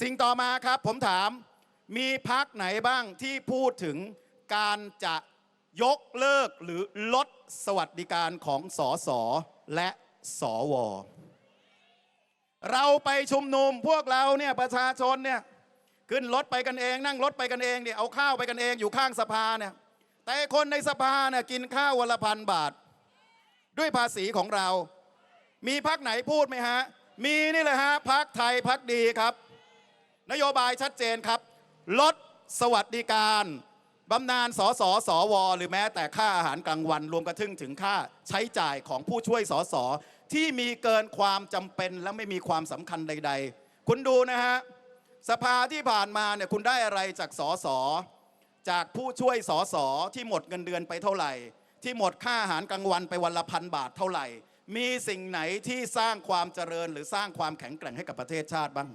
สิ่งต่อมาครับผมถามมีพักไหนบ้างที่พูดถึงการจะยกเลิกหรือลดสวัสดิการของสอสอและสอวอเราไปชุมนุมพวกเราเนี่ยประชาชนเนี่ยขึ้นรถไปกันเอง นั่งรถไปกันเองเนี่ยเอาข้าวไปกันเองอยู่ข้างสภาเนี่ยแต่คนในสภาเนี่ยกินข้าววันละพันบาท ด้วยภาษีของเรา มีพักไหนพูดไหมฮะ มีนี่เลยฮะพักไทยพักดีครับ นโยบายชัดเจนครับ ลดสวัสดิการบำนาญสสสว หรือแม้แต่ค่าอาหารกลางวัน รวมกระทั่งถึงค่าใช้จ่ายของผู้ช่วยสสที่มีเกินความจำเป็นและไม่มีความสำคัญใด ๆ คุณดูนะฮะ สภาที่ผ่านมาเนี่ยคุณได้อะไรจากสสจากผู้ช่วยสสที่หมดเงินเดือนไปเท่าไหร่ ที่หมดค่าอาหารกลางวันไปวันละพันบาทเท่าไหร่ มีสิ่งไหนที่สร้างความเจริญหรือสร้างความแข็งแกร่งให้กับประเทศชาติบ้าง